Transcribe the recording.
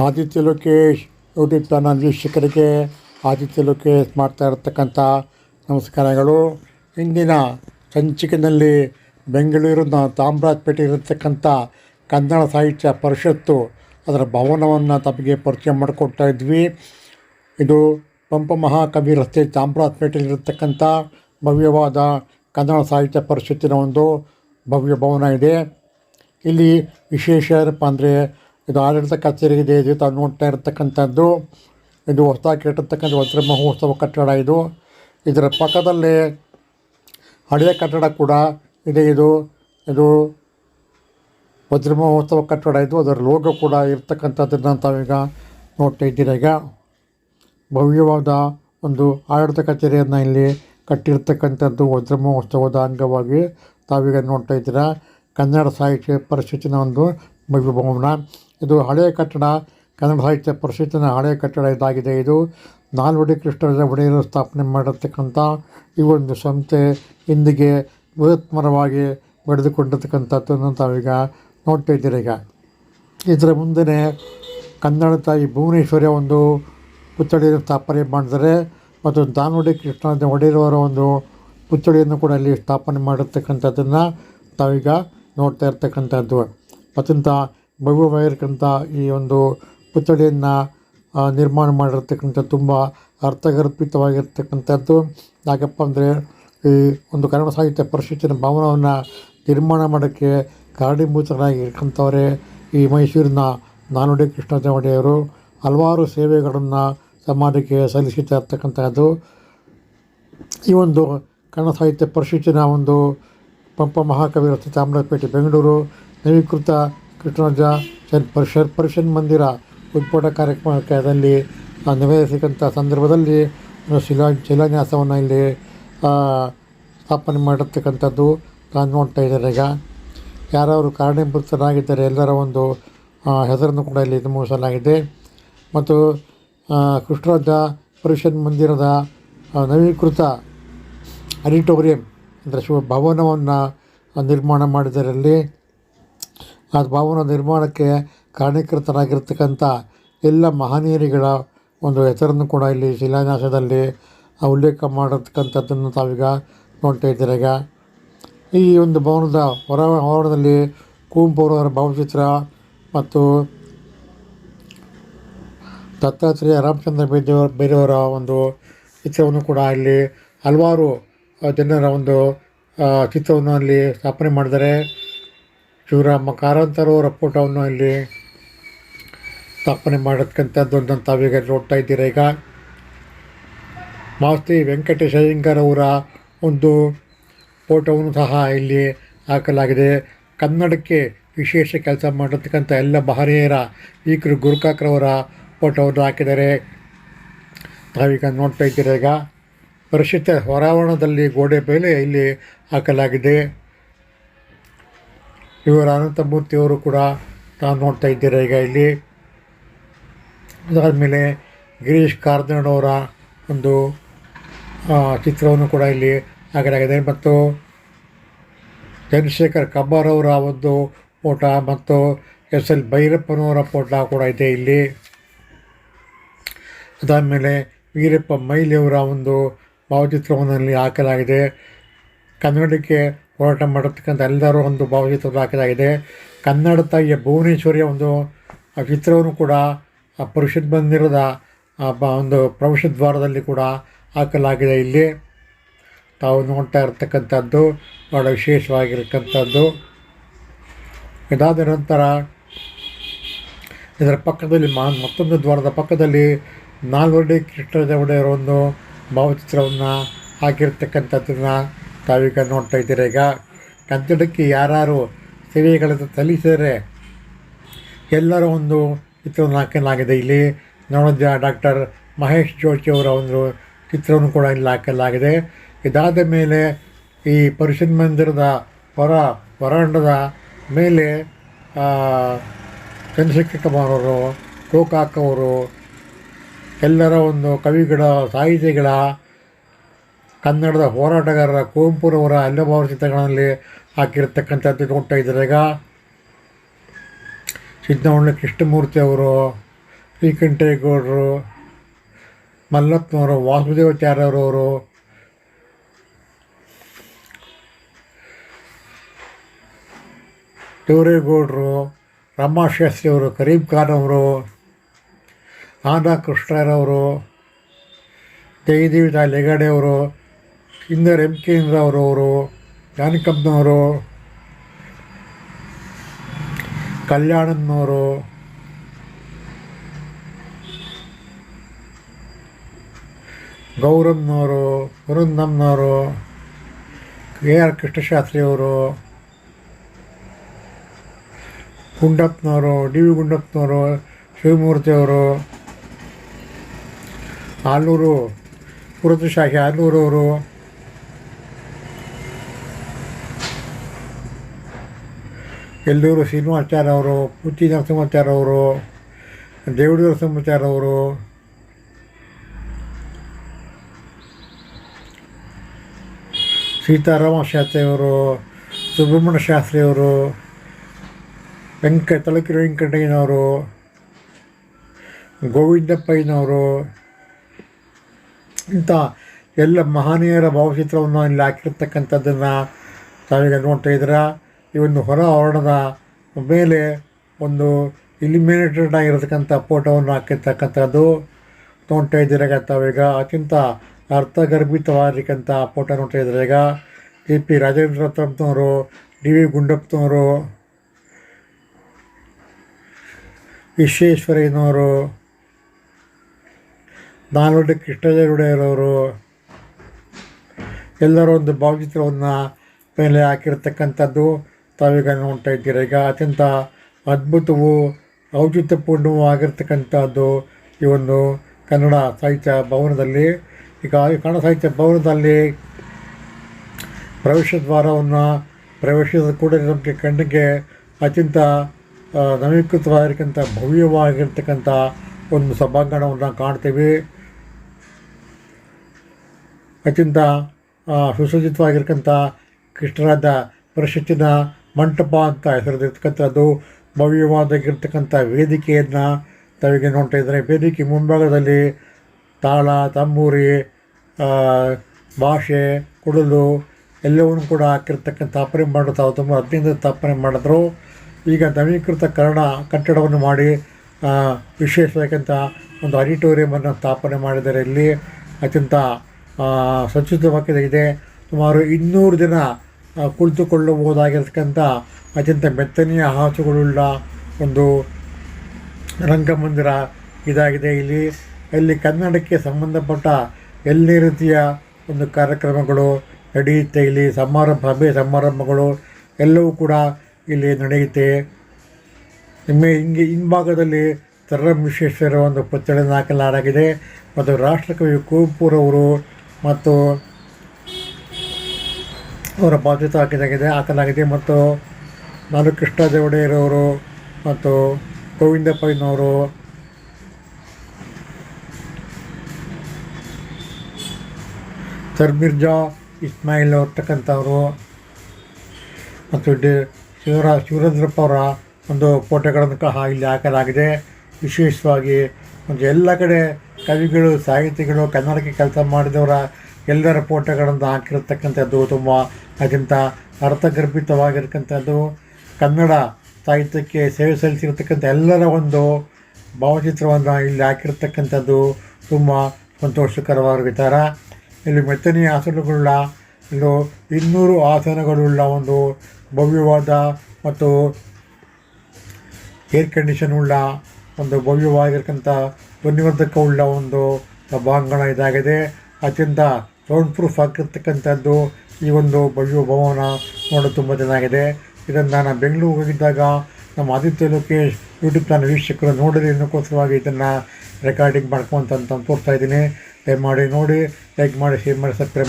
Aditya Lokesh YouTube channel ವೀಕ್ಷಕರಿಗೆ ಆದಿತ್ಯ ಲೋಕೇಶ್ ಮಾಡ್ತಾ ಇರತಕ್ಕಂಥ ನಮಸ್ಕಾರಗಳು. ಇಂದಿನ ಸಂಚಿಕೆಯಲ್ಲಿ ಬೆಂಗಳೂರಿನ ಚಾಮರಾಜಪೇಟೆ ಇರತಕ್ಕಂಥ ಕನ್ನಡ ಸಾಹಿತ್ಯ ಪರಿಷತ್ತು ಅದರ ಭವನವನ್ನು ತಮಗೆ ಪರಿಚಯ ಮಾಡಿಕೊಡ್ತಾ ಇದ್ವಿ. ಇದು ಪಂಪ ಮಹಾಕವಿ ರಸ್ತೆ ಚಾಮರಾಜಪೇಟೆಯಲ್ಲಿರತಕ್ಕಂಥ ಭವ್ಯವಾದ ಕನ್ನಡ ಸಾಹಿತ್ಯ ಪರಿಷತ್ತಿನ ಒಂದು ಭವ್ಯ ಭವನ ಇದೆ. ಇಲ್ಲಿ ವಿಶೇಷ ಏನಪ್ಪ ಅಂದರೆ ಇದು ಆಡಳಿತ ಕಚೇರಿಗೆ ಇದೆ, ಇದು ತಾವು ನೋಡ್ತಾ ಇರತಕ್ಕಂಥದ್ದು. ಇದು ಹೊಸದಾಗಿ ಕೆಟ್ಟಿರ್ತಕ್ಕಂಥ ವಜ್ರ ಮಹೋತ್ಸವ ಕಟ್ಟಡ ಇದು. ಇದರ ಪಕ್ಕದಲ್ಲೇ ಹಳೆಯ ಕಟ್ಟಡ ಕೂಡ ಇದೆ ಇದು. ಇದು ವಜ್ರ ಮಹೋತ್ಸವ ಕಟ್ಟಡ ಇದು. ಅದರ ಲೋಗೋ ಕೂಡ ಇರ್ತಕ್ಕಂಥದ್ದನ್ನು ತಾವೀಗ ನೋಡ್ತಾ ಇದ್ದೀರ ಈಗ. ಭವ್ಯವಾದ ಒಂದು ಆಡಳಿತ ಕಚೇರಿಯನ್ನು ಇಲ್ಲಿ ಕಟ್ಟಿರ್ತಕ್ಕಂಥದ್ದು ವಜ್ರ ಮಹೋತ್ಸವದ ಅಂಗವಾಗಿ ತಾವೀಗ ನೋಡ್ತಾ ಇದ್ದೀರಾ. ಕನ್ನಡ ಸಾಹಿತ್ಯ ಪರಿಷತ್ತಿನ ಒಂದು ಭವ್ಯ ಭವನ. ಇದು ಹಳೆಯ ಕಟ್ಟಡ, ಕನ್ನಡ ಸಾಹಿತ್ಯ ಪರಿಷತ್ತಿನ ಹಳೆಯ ಕಟ್ಟಡ ಇದಾಗಿದೆ. ಇದು ನಾಲ್ವಡಿ ಕೃಷ್ಣರಾಜ ಒಡೆಯರು ಸ್ಥಾಪನೆ ಮಾಡಿರ್ತಕ್ಕಂಥ ಈ ಒಂದು ಸಂಸ್ಥೆ ಇಂದಿಗೆ ಬೃಹತ್ಮರವಾಗಿ ಬೆಳೆದುಕೊಂಡಿರ್ತಕ್ಕಂಥದ್ದನ್ನು ತಾವೀಗ ನೋಡ್ತಾ ಇದ್ದೀರಿ ಈಗ. ಇದರ ಮುಂದೆ ಕನ್ನಡ ತಾಯಿ ಭುವನೇಶ್ವರಿಯ ಒಂದು ಪುತ್ಥಳಿಯನ್ನು ಸ್ಥಾಪನೆ ಮಾಡಿದರೆ ಮತ್ತು ದಾನುಡಿ ಕೃಷ್ಣರಾಜ ಒಡೆಯರವರ ಒಂದು ಪುತ್ಥಳಿಯನ್ನು ಕೂಡ ಅಲ್ಲಿ ಸ್ಥಾಪನೆ ಮಾಡಿರ್ತಕ್ಕಂಥದ್ದನ್ನು ತಾವೀಗ ನೋಡ್ತಾ ಇರ್ತಕ್ಕಂಥದ್ದು. ಅತ್ಯಂತ ಭವ್ಯವಾಗಿರ್ತಕ್ಕಂಥ ಈ ಒಂದು ಪುತ್ಥಳಿಯನ್ನು ನಿರ್ಮಾಣ ಮಾಡಿರ್ತಕ್ಕಂಥ ತುಂಬ ಅರ್ಥಗರ್ಭಿತವಾಗಿರ್ತಕ್ಕಂಥದ್ದು. ಯಾಕಪ್ಪ ಅಂದರೆ, ಈ ಒಂದು ಕನ್ನಡ ಸಾಹಿತ್ಯ ಪರಿಷತ್ತಿನ ಭವನವನ್ನು ನಿರ್ಮಾಣ ಮಾಡೋಕ್ಕೆ ಕಾರಣೀಭೂತರಾಗಿರ್ತಕ್ಕಂಥವರೇ ಈ ಮೈಸೂರಿನ ನಾನುಡಿ ಕೃಷ್ಣ ಒಡೆಯರು ಹಲವಾರು ಸೇವೆಗಳನ್ನು ಸಮಾಜಕ್ಕೆ ಸಲ್ಲಿಸುತ್ತಾ ಇರ್ತಕ್ಕಂಥದ್ದು. ಈ ಒಂದು ಕನ್ನಡ ಸಾಹಿತ್ಯ ಪರಿಷತ್ತಿನ ಒಂದು ಪಂಪ ಮಹಾಕವಿ ರಸ್ತೆ ಚಾಮರಾಜಪೇಟೆ ಬೆಂಗಳೂರು, ನವೀಕೃತ ಕೃಷ್ಣರಾಜ, ಶರ್ ಪರಿಷತ್ ಪರಿಷನ್ ಮಂದಿರ ಉದ್ಘಾಟ ಕಾರ್ಯಕ್ರಮದಲ್ಲಿ ನೆರವೇರಿಸಿದಂಥ ಸಂದರ್ಭದಲ್ಲಿ ಶಿಲಾ ಶಿಲಾನ್ಯಾಸವನ್ನು ಇಲ್ಲಿ ಸ್ಥಾಪನೆ ಮಾಡಿರ್ತಕ್ಕಂಥದ್ದು ನಾನು ನೋಡ್ತಾ ಇದ್ದಾರೆ ಈಗ. ಯಾರವರು ಕಾರಣೀಭೂತರಾಗಿದ್ದಾರೆ ಎಲ್ಲರ ಒಂದು ಹೆಸರನ್ನು ಕೂಡ ಇಲ್ಲಿ ನಮೂಸಲಾಗಿದೆ ಮತ್ತು ಕೃಷ್ಣರಾಜ ಪರಿಷನ್ ಮಂದಿರದ ನವೀಕೃತ ಆಡಿಟೋರಿಯಂ, ಅಂದರೆ ಶಿವ ಭವನವನ್ನು ನಿರ್ಮಾಣ ಮಾಡಿದರಲ್ಲಿ ಆ ಭವನ ನಿರ್ಮಾಣಕ್ಕೆ ಕಾರಣೀಕೃತರಾಗಿರ್ತಕ್ಕಂಥ ಎಲ್ಲ ಮಹನೀಯರಿಗಳ ಒಂದು ಹೆಸರನ್ನು ಕೂಡ ಇಲ್ಲಿ ಶಿಲಾನ್ಯಾಸದಲ್ಲಿ ಉಲ್ಲೇಖ ಮಾಡಿರ್ತಕ್ಕಂಥದ್ದನ್ನು ತಾವೀಗ ನೋಡ್ತಾ ಇದ್ದೀರ ಈಗ. ಈ ಒಂದು ಭವನದ ಹೊರ ಆವರಣದಲ್ಲಿ ಕುವೆಂಪುರವರ ಭಾವಚಿತ್ರ ಮತ್ತು ದತ್ತಾತ್ರೇಯ ರಾಮಚಂದ್ರ ಬೇಜವ ಬೇರೆಯವರ ಒಂದು ಚಿತ್ರವನ್ನು ಕೂಡ ಇಲ್ಲಿ ಹಲವಾರು ಜನರ ಒಂದು ಚಿತ್ರವನ್ನು ಅಲ್ಲಿ ಸ್ಥಾಪನೆ ಮಾಡಿದ್ದಾರೆ. ಶಿವರಾಮ ಕಾರಂತರವರ ಫೋಟೋವನ್ನು ಇಲ್ಲಿ ಸ್ಥಾಪನೆ ಮಾಡತಕ್ಕಂಥದ್ದು ತಾವೀಗ ನೋಡ್ತಾ ಇದ್ದೀರ ಈಗ? ಮಾಸ್ತಿ ವೆಂಕಟೇಶ ಅಯ್ಯಂಗಾರ್ ಅವರ ಒಂದು ಫೋಟೋವನ್ನು ಸಹ ಇಲ್ಲಿ ಹಾಕಲಾಗಿದೆ. ಕನ್ನಡಕ್ಕೆ ವಿಶೇಷ ಕೆಲಸ ಮಾಡತಕ್ಕಂಥ ಎಲ್ಲ ಮಹನೀಯರ ಈಕರು ಗುರುಕಾಕ್ರವರ ಫೋಟೋವನ್ನು ಹಾಕಿದ್ದಾರೆ. ತಾವೀಗ ನೋಡ್ತಾ ಇದ್ದೀರ ಈಗ? ಪರಿಶಿತ ಹೊರಾವರಣದಲ್ಲಿ ಗೋಡೆ ಮೇಲೆ ಇಲ್ಲಿ ಹಾಕಲಾಗಿದೆ. ಇವರ ಅನಂತಮೂರ್ತಿಯವರು ಕೂಡ ನಾವು ನೋಡ್ತಾ ಇದ್ದೀರ ಈಗ ಇಲ್ಲಿ. ಅದಾದಮೇಲೆ ಗಿರೀಶ್ ಕಾರ್ನಾಡವರ ಒಂದು ಚಿತ್ರವನ್ನು ಕೂಡ ಇಲ್ಲಿ ಹಾಕಲಾಗಿದೆ. ಮತ್ತು ಚಂದ್ರಶೇಖರ್ ಅವರ ಒಂದು ಫೋಟ ಮತ್ತು ಎಸ್ ಎಲ್ ಭೈರಪ್ಪನವರ ಫೋಟ ಕೂಡ ಇದೆ ಇಲ್ಲಿ. ಅದಾದಮೇಲೆ ವೀರಪ್ಪ ಮೈಲಿಯವರ ಒಂದು ಭಾವಚಿತ್ರವನ್ನು ಇಲ್ಲಿ ಹಾಕಲಾಗಿದೆ. ಕನ್ನಡಕ್ಕೆ ಹೋರಾಟ ಮಾಡತಕ್ಕಂಥ ಎಲ್ಲರೂ ಒಂದು ಭಾವಚಿತ್ರವನ್ನು ಹಾಕಲಾಗಿದೆ ಕನ್ನಡ ತಾಯಿಯ ಭುವನೇಶ್ವರಿಯ ಒಂದು ಚಿತ್ರವನ್ನು ಕೂಡ, ಆ ಪರಿಷತ್ ಮಂದಿರದ ಒಂದು ಪ್ರವೇಶ ದ್ವಾರದಲ್ಲಿ ಕೂಡ ಹಾಕಲಾಗಿದೆ ಇಲ್ಲಿ. ತಾವು ನೋಡ್ತಾ ಇರತಕ್ಕಂಥದ್ದು ಭಾಳ ವಿಶೇಷವಾಗಿರ್ತಕ್ಕಂಥದ್ದು. ಇದಾದ ನಂತರ ಇದರ ಪಕ್ಕದಲ್ಲಿ ಮಾ, ಮತ್ತೊಂದು ದ್ವಾರದ ಪಕ್ಕದಲ್ಲಿ ನಾಲ್ವರ್ಡಿ ಕೃಷ್ಣದೇವಡೆಯವರ ಒಂದು ಭಾವಚಿತ್ರವನ್ನು ಹಾಕಿರ್ತಕ್ಕಂಥದ್ದನ್ನು ತಾವೀಗ ನೋಡ್ತಾ ಇದ್ದೀರ ಈಗ? ಕನ್ನಡಕ್ಕೆ ಯಾರು ಸೇವೆಗಳನ್ನು ಸಲ್ಲಿಸಿದರೆ ಎಲ್ಲರ ಒಂದು ಚಿತ್ರವನ್ನು ಹಾಕಲಾಗಿದೆ ಇಲ್ಲಿ ನೋಡಿದ ಡಾಕ್ಟರ್ ಮಹೇಶ್ ಜೋಶಿ ಅವರ ಒಂದು ಚಿತ್ರವನ್ನು ಕೂಡ ಇಲ್ಲಿ ಹಾಕಲಾಗಿದೆ. ಇದಾದ ಮೇಲೆ ಈ ಪರಿಷತ್ ಮಂದಿರದ ಹೊರ ಹೊರಾಂಡದ ಮೇಲೆ ಚಂದ್ರಶೇಖರ್ ಕುಮಾರ್ ಅವರು, ಗೋಕಾಕ್ ಅವರು, ಎಲ್ಲರ ಒಂದು ಕವಿಗಳ ಸಾಹಿತಿಗಳ ಕನ್ನಡದ ಹೋರಾಟಗಾರರ ಕುವೆಂಪುರವರ ಅಲ್ಲಭಾವ ಚಿತ್ರಗಳಲ್ಲಿ ಹಾಕಿರ್ತಕ್ಕಂಥದ್ದು ನೋಡ್ತಾ ಇದ್ದಾರೆ ಈಗ? ಕೃಷ್ಣಮೂರ್ತಿ ಅವರು ಶ್ರೀಕಂಠೇಗೌಡರು ಮಲ್ಲಪ್ಪನವರು ವಾಸುದೇವಾಚಾರ್ಯರವರು ದೇವರೇಗೌಡರು ರಮಾಶಾಸ್ತ್ರಿಯವರು ಕರೀಂ ಖಾನ್ ಅವರು ಆನಾ ಕೃಷ್ಣರವರು ಜಯದೇವಿ ಲೆಗಾಡೆ ಅವರು ಇಂದರ್ ಎಂ ಕೆ ಅವರವರು ಜಾನಕಮ್ಮನವರು ಕಲ್ಯಾಣನ್ನವರು ಗೌರಮ್ನವರು ವರುಂದಮ್ನವರು ಕೆ ಆರ್ ಕೃಷ್ಣಶಾಸ್ತ್ರಿಯವರು, ಗುಂಡಪ್ಪನವರು ಡಿ ವಿ ಗುಂಡಪ್ಪನವರು, ಶಿವಮೂರ್ತಿಯವರು ಆಲೂರು ಪುರತಶಾಹಿ ಆಲೂರವರು ಎಲ್ಲೂರು ಶ್ರೀನಿವಾಚಾರ್ಯ ಅವರು ಪುಚ್ಚಿ ನರಸಿಂಹಾಚಾರ್ಯ ಅವರು ದೇವಡಿ ನರಸಿಂಹಾಚಾರ್ಯ ಅವರು ಸೀತಾರಾಮ ಶಾಸ್ತ್ರಿಯವರು, ಸುಬ್ರಹ್ಮಣ್ಯ ಶಾಸ್ತ್ರಿಯವರು ವೆಂಕ ತಲಕಿರು ವೆಂಕಟಯ್ಯನವರು, ಗೋವಿಂದಪ್ಪಯ್ಯನವರು. ಇಂಥ ಎಲ್ಲ ಮಹನೀಯರ ಭಾವಚಿತ್ರವನ್ನು ಇಲ್ಲಿ ಹಾಕಿರ್ತಕ್ಕಂಥದ್ದನ್ನು ತಾವೀಗ ನೋಡ್ತಾ ಇದ್ದೀರಾ? ಈ ಹೊರ ಆವರಣದ ಮೇಲೆ ಒಂದು ಇಲಿಮಿನೇಟೆಡ್ ಆಗಿರತಕ್ಕಂಥ ಫೋಟೋವನ್ನು ಹಾಕಿರ್ತಕ್ಕಂಥದ್ದು ನೋಡ್ತಾ ಇದ್ದೀರಾಗ ತಾವೀಗ ಅತ್ಯಂತ ಅರ್ಥಗರ್ಭಿತವಾಗಿರ್ತಕ್ಕಂಥ ಫೋಟೋ ನೋಡ್ತಾ ಇದ್ದಾರೆ ಈಗ? ಕೆ ಪಿ ರಾಜೇಂದ್ರ ರತ್ನವರು ಡಿ ವಿ ಗುಂಡಪ್ಪನವರು, ವಿಶ್ವೇಶ್ವರಯ್ಯನವರು, ನಾಲ್ವಡಿ ಕೃಷ್ಣದೇವಡೆಯರವರು ಎಲ್ಲರ ಒಂದು ಭಾವಚಿತ್ರವನ್ನು ಮೇಲೆ ಹಾಕಿರ್ತಕ್ಕಂಥದ್ದು. ತಾವೀಗ ನೋಡ್ತಾ ಇದ್ದೀರ ಈಗ ಅತ್ಯಂತ ಅದ್ಭುತವೂ ಔಚಿತ್ಯಪೂರ್ಣವೂ ಆಗಿರ್ತಕ್ಕಂಥದ್ದು ಈ ಒಂದು ಕನ್ನಡ ಸಾಹಿತ್ಯ ಭವನದಲ್ಲಿ. ಈಗ ಈ ಕನ್ನಡ ಸಾಹಿತ್ಯ ಭವನದಲ್ಲಿ ಪ್ರವೇಶ ದ್ವಾರವನ್ನು ಪ್ರವೇಶದ ಕೂಡ ನಮಗೆ ಕಣ್ಣಿಗೆ ಅತ್ಯಂತ ನವೀಕೃತವಾಗಿರ್ತಕ್ಕಂಥ, ಭವ್ಯವಾಗಿರ್ತಕ್ಕಂಥ ಒಂದು ಸಭಾಂಗಣವನ್ನು ಕಾಣ್ತೀವಿ. ಅತ್ಯಂತ ಸುಸಜ್ಜಿತವಾಗಿರ್ತಕ್ಕಂಥ ಕೃಷ್ಣರಾಜ ಪರಿಷತ್ತಿನ ಮಂಟಪ ಅಂತ ಹೆಸರಿರ್ತಕ್ಕಂಥದ್ದು ಭವ್ಯವಾದಾಗಿರ್ತಕ್ಕಂಥ ವೇದಿಕೆಯನ್ನು ತಾವಿಗೆ ನೋಡ್ತಾ ಇದ್ದಾರೆ ವೇದಿಕೆ ಮುಂಭಾಗದಲ್ಲಿ ತಾಳ ತಂಬೂರಿ ಭಾಷೆ ಕುಡಲು ಎಲ್ಲವನ್ನು ಕೂಡ ಹಾಕಿರ್ತಕ್ಕಂಥ ತಾಪನೆ ಮಾಡೋದು ತಾವು ತುಂಬ ಹದಿನೈದು ಸ್ಥಾಪನೆ ಮಾಡಿದ್ರು. ಈಗ ನವೀಕೃತ ಕನ್ನಡ ಕಟ್ಟಡವನ್ನು ಮಾಡಿ ಆ, ವಿಶೇಷವಾದಂಥ ಒಂದು ಆಡಿಟೋರಿಯಮನ್ನು ಸ್ಥಾಪನೆ ಮಾಡಿದ್ದಾರೆ. ಇಲ್ಲಿ ಅತ್ಯಂತ ಸ್ವಚ್ಛತವಾಗಿದೆ ಸುಮಾರು ಇನ್ನೂರು ದಿನ ಕುಳಿತುಕೊಳ್ಳಬಹುದಾಗಿರ್ತಕ್ಕಂಥ ಅತ್ಯಂತ ಮೆತ್ತನೆಯ ಹಾಸುಗಳುಳ್ಳ ಒಂದು ರಂಗಮಂದಿರ ಇದಾಗಿದೆ. ಇಲ್ಲಿ ಇಲ್ಲಿ ಕನ್ನಡಕ್ಕೆ ಸಂಬಂಧಪಟ್ಟ ಎಲ್ಲ ರೀತಿಯ ಒಂದು ಕಾರ್ಯಕ್ರಮಗಳು ನಡೆಯುತ್ತೆ ಇಲ್ಲಿ ಸಮಾರಂಭ ಸಭೆ ಸಮಾರಂಭಗಳು ಎಲ್ಲವೂ ಕೂಡ ಇಲ್ಲಿ ನಡೆಯುತ್ತೆ. ನಿಮ್ಮ ಹಿಂಗೆ, ಹಿಂಭಾಗದಲ್ಲಿ ತರಂ ವಿಶ್ವೇಶ್ವರ ಒಂದು ಪುತ್ಥಳಿಯನ್ನು ಹಾಕಲಾಗಿದೆ ಮತ್ತು ರಾಷ್ಟ್ರಕವಿ ಕುವೆಂಪುರವರು ಮತ್ತು ಅವರ ಬಾಧ್ಯತೆ ಹಾಕಿದಾಗಿದೆ ಹಾಕಲಾಗಿದೆ ಮತ್ತು ನಾನು ಕೃಷ್ಣ ದೇವಡೆಯರವರು ಮತ್ತು ಗೋವಿಂದ ಪೈನವರು ಸರ್ಮಿರ್ಜಾ ಇಸ್ಮಾಯಿಲ್ ಅಂತಕ್ಕಂಥವ್ರು ಮತ್ತು ಶಿವರ ಶಿವರಂದ್ರಪ್ಪ ಅವರ ಒಂದು ಫೋಟೋಗಳನ್ನು ಸಹ ಇಲ್ಲಿ ಹಾಕಲಾಗಿದೆ. ವಿಶೇಷವಾಗಿ ಒಂದು ಎಲ್ಲ ಕಡೆ ಕವಿಗಳು, ಸಾಹಿತಿಗಳು, ಕನ್ನಡಕ್ಕೆ ಕೆಲಸ ಮಾಡಿದವರ ಎಲ್ಲರ ಫೋಟೋಗಳನ್ನು ಹಾಕಿರತಕ್ಕಂಥದ್ದು ತುಂಬ ಅತ್ಯಂತ ಅರ್ಥಗರ್ಭಿತವಾಗಿರ್ತಕ್ಕಂಥದ್ದು ಕನ್ನಡ ಸಾಹಿತ್ಯಕ್ಕೆ ಸೇವೆ ಸಲ್ಲಿಸಿರ್ತಕ್ಕಂಥ ಎಲ್ಲರ ಒಂದು ಭಾವಚಿತ್ರವನ್ನು ಇಲ್ಲಿ ಹಾಕಿರ್ತಕ್ಕಂಥದ್ದು ತುಂಬ ಸಂತೋಷಕರವಾದ ವಿಚಾರ. ಇಲ್ಲಿ ಮೆತ್ತನೆಯ ಆಸನಗಳುಳ್ಳ, ಇಲ್ಲಿ ಇನ್ನೂರು ಆಸನಗಳುಳ್ಳ ಒಂದು ಭವ್ಯವಾದ ಮತ್ತು ಏರ್ ಕಂಡೀಷನ್ ಉಳ್ಳ ಒಂದು ಭವ್ಯವಾಗಿರ್ತಕ್ಕಂಥ ಧ್ವನಿವರ್ಧಕ ಉಳ್ಳ ಒಂದು ಸಭಾಂಗಣ ಇದಾಗಿದೆ. ಅತ್ಯಂತ ಸೌಂಡ್ ಪ್ರೂಫ್ ಆಗಿರ್ತಕ್ಕಂಥದ್ದು ಈ ಒಂದು ಭವ್ಯ ಭವನ ನೋಡಲು ತುಂಬ ಚೆನ್ನಾಗಿದೆ. ಇದನ್ನು ನಾನು ಬೆಂಗಳೂರು ಹೋಗಿದ್ದಾಗ ನಮ್ಮ ಆದಿತ್ಯ ಲೋಕೇಶ್ ಯೂಟ್ಯೂಬ್ ಚಾನಲ್ ವೀಕ್ಷಕರು ನೋಡಲಿ ಅನ್ನೋಕ್ಕೋಸ್ಕರವಾಗಿ ಇದನ್ನು ರೆಕಾರ್ಡಿಂಗ್ ಮಾಡ್ಕೊಂತ ಅಂತ ತೋರಿಸ್ತಾ ಇದ್ದೀನಿ. ದಯಮಾಡಿ ನೋಡಿ ಲೈಕ್ ಮಾಡಿ ಶೇರ್ ಮಾಡಿ ಸಬ್ಸ್ಕ್ರೈಬ್